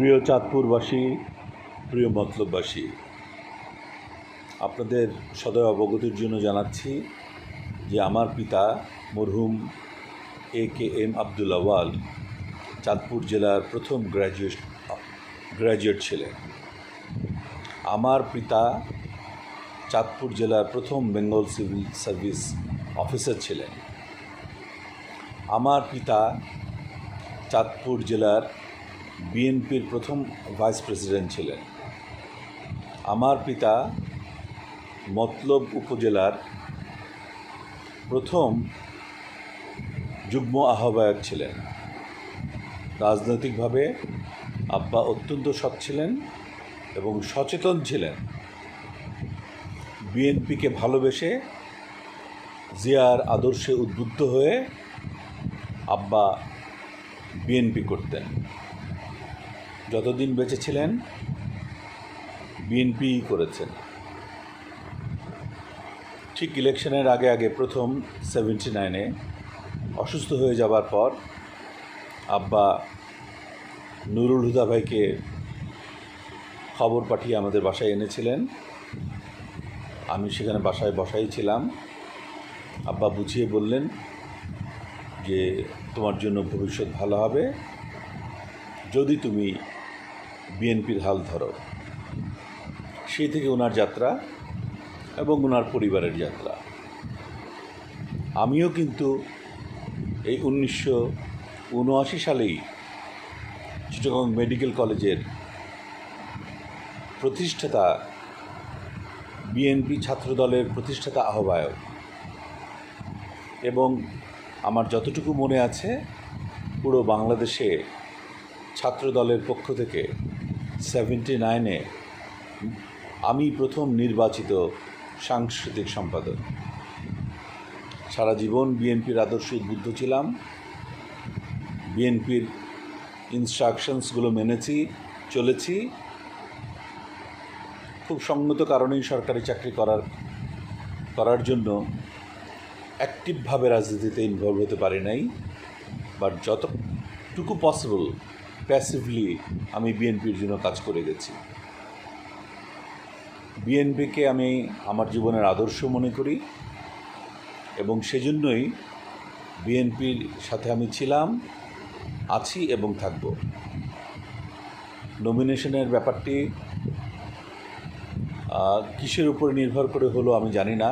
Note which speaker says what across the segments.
Speaker 1: প্রিয় চাঁদপুরবাসী, প্রিয় মতলববাসী, আপনাদের সদয় অবগতির জন্য জানাচ্ছি যে আমার পিতা মরহুম A K M Abdul Awal Chandpur জেলার প্রথম গ্র্যাজুয়েট গ্র্যাজুয়েট ছিলেন। আমার পিতা চাঁদপুর জেলার প্রথম বেঙ্গল সিভিল সার্ভিস অফিসার ছিলেন। আমার পিতা চাঁদপুর জেলার বিএনপির প্রথম ভাইস প্রেসিডেন্ট ছিলেন। আমার পিতা মতলব উপজেলার প্রথম যুগ্ম আহ্বায়ক ছিলেন। রাজনৈতিকভাবে আব্বা অত্যন্ত সৎ ছিলেন এবং সচেতন ছিলেন। বিএনপিকে ভালোবেসে জিয়ার আদর্শে উদ্বুদ্ধ হয়ে আব্বা বিএনপি করতেন। যতদিন বেঁচে ছিলেন বিএনপিই করেছেন। ঠিক ইলেকশনের আগে আগে প্রথম সেভেন্টি নাইনে অসুস্থ হয়ে যাবার পর আব্বা নুরুল হুদা ভাইকে খবর পাঠিয়ে আমাদের বাসায় এনেছিলেন। আমি সেখানে বাসায় বসাই ছিলাম। আব্বা বুঝিয়ে বললেন যে, তোমার জন্য ভবিষ্যৎ ভালো হবে। যদি তুমি বিএনপির হাল ধরো। সেই থেকে ওনার যাত্রা এবং ওনার পরিবারের যাত্রা। আমিও কিন্তু এই উনিশশো উনআশি সালেই চিটাগং মেডিকেল কলেজের প্রতিষ্ঠাতা, বিএনপি ছাত্রদলের প্রতিষ্ঠাতা আহ্বায়ক এবং আমার যতটুকু মনে আছে, পুরো বাংলাদেশে ছাত্রদলের পক্ষ থেকে সেভেন্টি নাইনে আমি প্রথম নির্বাচিত সাংস্কৃতিক সম্পাদক। সারা জীবন বিএনপির আদর্শে উদ্বুদ্ধ ছিলাম। বিএনপির ইনস্ট্রাকশনসগুলো মেনেছি, চলেছি। খুব সঙ্গত কারণেই সরকারি চাকরি করার করার জন্য অ্যাক্টিভভাবে রাজনীতিতে ইনভলভ হতে পারি নাই। বাট যতটুকু পসিবল প্যাসিভলি আমি বিএনপির জন্য কাজ করে গেছি। বিএনপিকে আমি আমার জীবনের আদর্শ মনে করি এবং সেজন্যই বিএনপির সাথে আমি ছিলাম, আছি এবং থাকব। নমিনেশনের ব্যাপারটি কিসের উপরে নির্ভর করে হলো আমি জানি না।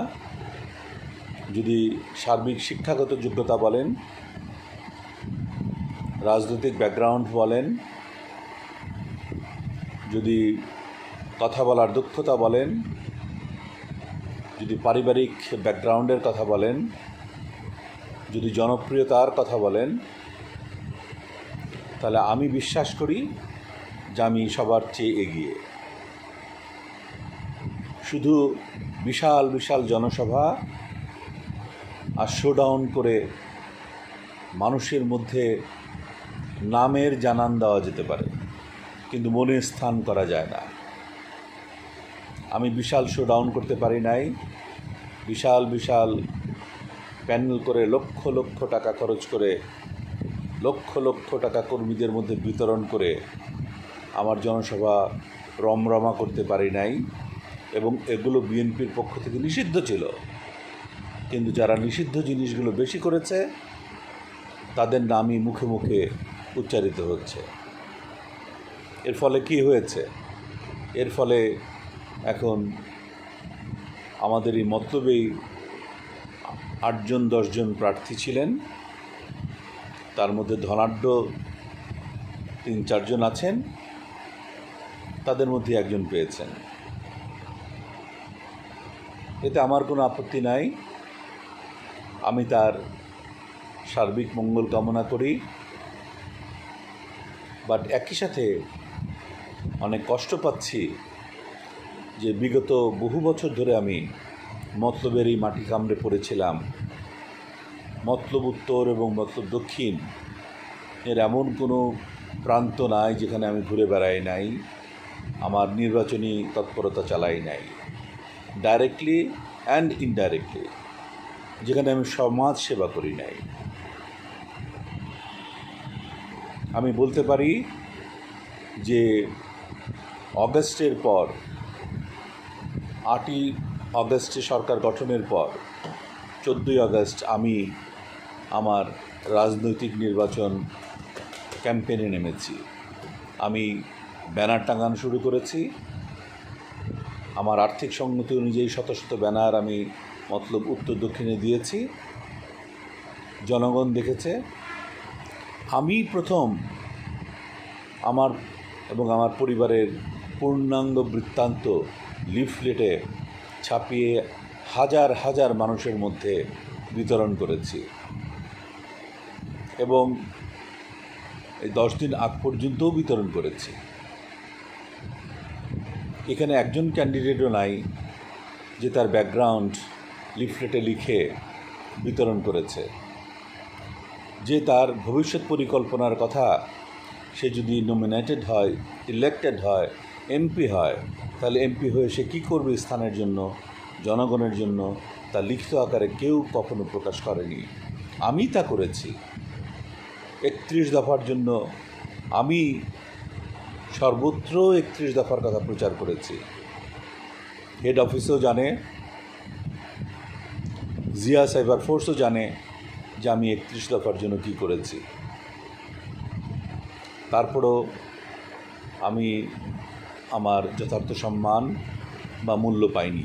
Speaker 1: যদি সার্বিক শিক্ষাগত যোগ্যতা বলেন রাজনৈতিক ব্যাকগ্রাউন্ড বলেন, যদি কথা বলার দক্ষতা বলেন, যদি পারিবারিক ব্যাকগ্রাউন্ডের কথা বলেন, যদি জনপ্রিয়তার কথা বলেন, তাহলে আমি বিশ্বাস করি যে আমি সবার চেয়ে এগিয়ে। শুধু বিশাল বিশাল জনসভা আর শোডাউন করে মানুষের মধ্যে নামের জানান দেওয়া যেতে পারে, কিন্তু মনে স্থান করা যায় না। আমি বিশাল শো ডাউন করতে পারি নাই। বিশাল বিশাল প্যানেল করে লক্ষ লক্ষ টাকা খরচ করে, লক্ষ লক্ষ টাকা কর্মীদের মধ্যে বিতরণ করে আমার জনসভা রমরমা করতে পারি নাই এবং এগুলো বিএনপির পক্ষ থেকে নিষিদ্ধ ছিল। কিন্তু যারা নিষিদ্ধ জিনিসগুলো বেশি করেছে, তাদের নামই মুখে মুখে উচ্চারিত হচ্ছে। এর ফলে কি হয়েছে? এর ফলে এখন আমাদের এই মতলবেই আটজন, দশজন প্রার্থী ছিলেন। তার মধ্যে ধনাঢ্য তিন, চারজন আছেন। তাদের মধ্যে একজন পেয়েছেন। এতে আমার কোনো আপত্তি নাই। আমি তার সার্বিক মঙ্গল কামনা করি। বাট একই সাথে অনেক কষ্ট পাচ্ছি যে বিগত বহু বছর ধরে আমি মতলবের এই মাটি কামড়ে পড়েছিলাম। মতলব উত্তর এবং মতলব দক্ষিণ এর এমন কোনো প্রান্ত নাই যেখানে আমি ঘুরে বেড়াই নাই, আমার নির্বাচনী তৎপরতা চালাই নাই। ডাইরেক্টলি অ্যান্ড ইনডাইরেক্টলি যেখানে আমি সমাজ সেবা করি নাই। আমি বলতে পারি যে অগস্টের পর, আটই অগস্টে সরকার গঠনের পর, চোদ্দোই আগস্ট আমি আমার রাজনৈতিক নির্বাচন ক্যাম্পেনে নেমেছি। আমি ব্যানার টাঙানো শুরু করেছি। আমার আর্থিক সঙ্গতি অনুযায়ী শত শত ব্যানার আমি মতলব উত্তর দক্ষিণে দিয়েছি। জনগণ দেখেছে। আমি প্রথম আমার এবং আমার পরিবারের পূর্ণাঙ্গ বৃত্তান্ত লিফলেটে ছাপিয়ে হাজার হাজার মানুষের মধ্যে বিতরণ করেছি। এবং এই দশ দিন আগ পর্যন্তও বিতরণ করেছি। এখানে একজন ক্যান্ডিডেটও নাই যে তার ব্যাকগ্রাউন্ড লিফলেটে লিখে বিতরণ করেছে। যে তার ভবিষ্যৎ পরিকল্পনার কথা সে যদি নমিনেটেড হয় ইলেক্টেড হয় এমপি হয়, তাহলে এমপি হয়ে সে কী করবে স্থানের জন্য, জনগণের জন্য, তা লিখিত আকারে কেউ কখনো প্রকাশ করেনি। আমি তা করেছি। একত্রিশ দফার জন্য আমি সর্বত্র একত্রিশ দফার কথা প্রচার করেছি। হেড অফিসও জানে জিয়া সাইবার ফোর্সও জানে যে আমি একত্রিশ দফার জন্য কী করেছি। তারপরও আমি আমার যথার্থ সম্মান বা মূল্য পাইনি।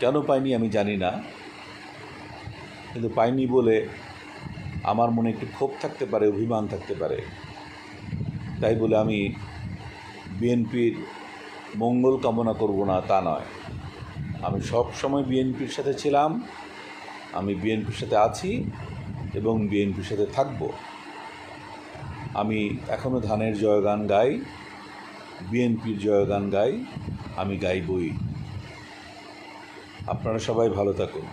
Speaker 1: কেন পাইনি আমি জানি না, কিন্তু পাইনি বলে আমার মনে একটু ক্ষোভ থাকতে পারে, অভিমান থাকতে পারে। তাই বলে আমি বিএনপির মঙ্গল কামনা করব না তা নয়। আমি সব সময় বিএনপির সাথে ছিলাম আমি বিএনপির সাথে আছি এবং বিএনপির সাথে থাকব। আমি এখনও ধানের জয়গান গাই, বিএনপির জয়গান গাই, আমি গাইবই। আপনারা সবাই ভালো থাকুন।